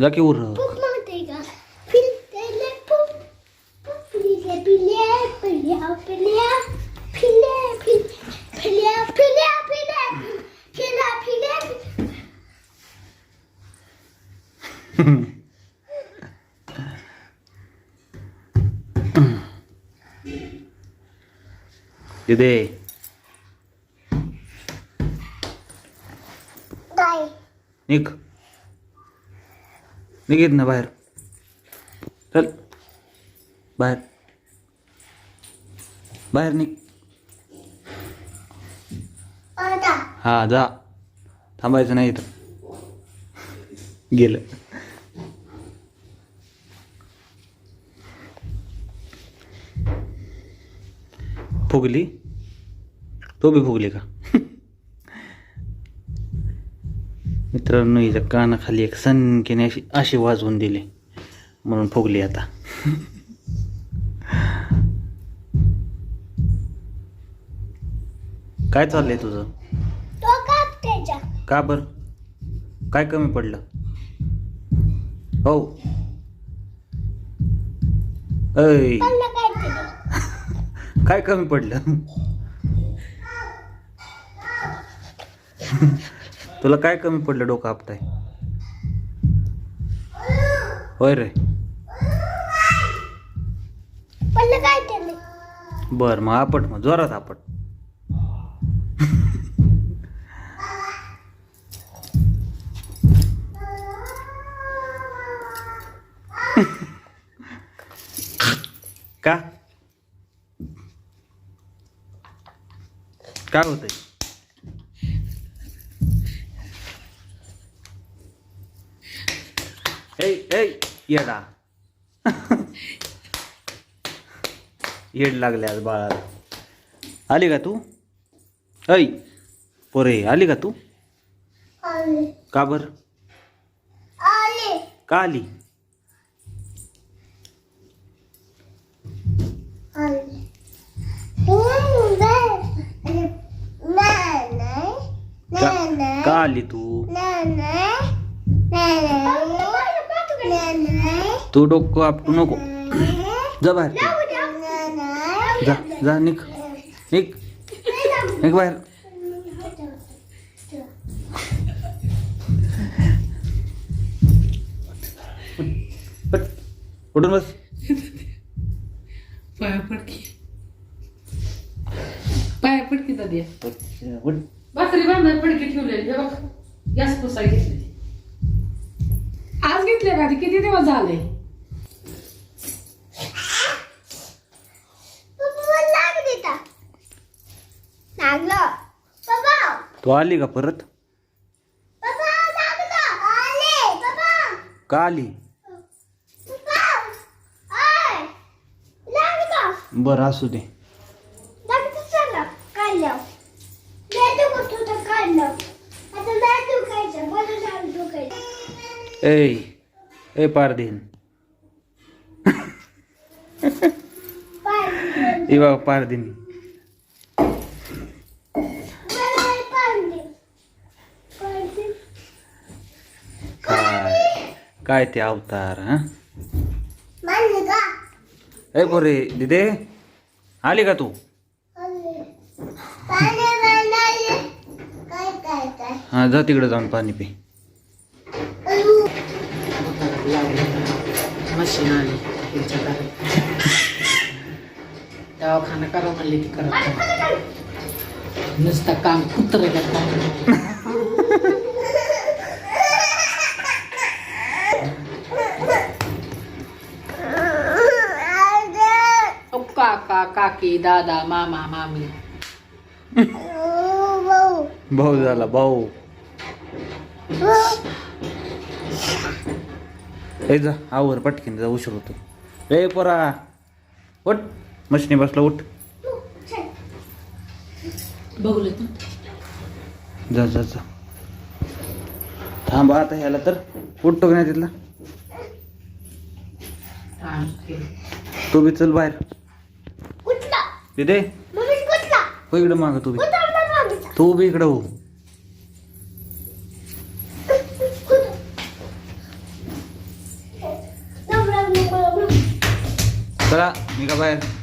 जा की उर. Poep म्हणते निघेत ना बाहेर। चल बाहेर। बाहेर निघ हा जा थांबायचं नाही इथं गेलं फुगली? तो भी फुगली का। मित्रांनो हिच्या कानाखाली एक सनकेने अशी अशी वाजवून दिली. म्हणून फुगली आता. काय चाललंय तुझं? का बर? काय कमी पडलं? हो. ऐ. काय कमी पडलं? तुला काय कमी पडलं डोकं आपटाय होय रे. बर मग आपट मग जोरात आपट. का? काय होतंय? ए येडा. येड लागले आज बाळाला. आली का तू? ऐ पोरे आली का तू? का बर? आले. का आली? का आली तू? तू डोकं आपटू नको जा बाहेर। तू. जा जा निघ निघ निघ बाहेर। उठ. उठून बस। पाया पडकी पाया पडकी दादी उठ। बाकरी बांधाय पडकी ठेवलेली हे बघ गॅस पुसाय घेतली आज घेतले का ते किती दिवस झाले तू आली का परत? बाबा लागलं आले. बाबा का आली? बाबा आय. लागलं बरं असू दे. चला. काढलं. नाही तू कुठं होतं काढलं आता नाही तू खायचं मला सांग तू खायचं ए ए पारदीन पाणी ए बाबा पारदीन मला पाणी पाणी काय ते अवतार हा? ए पोरे दिदे आली का तू? हा जा तिकडे जाऊन पाणी पी. मशीन आली घरात दवाखाना करा म्हणली ती करत नाही. नुसतं काम कुत्र काका काकी दादा मामा मामी भाऊ झाला भाऊ. ए जा आवर पटकीन जा उशीर होतो. ए पोरा उठ. मशनी बसला उठ. बघले जा जा जा. थांबा आता ह्याला तर. उठतो की नाही तिथला? हा, हे. तू बी चल बाहेर. ते दे. हो इकडे माग तू बी. तू बी इकडे हो. चला निघा बाहेर.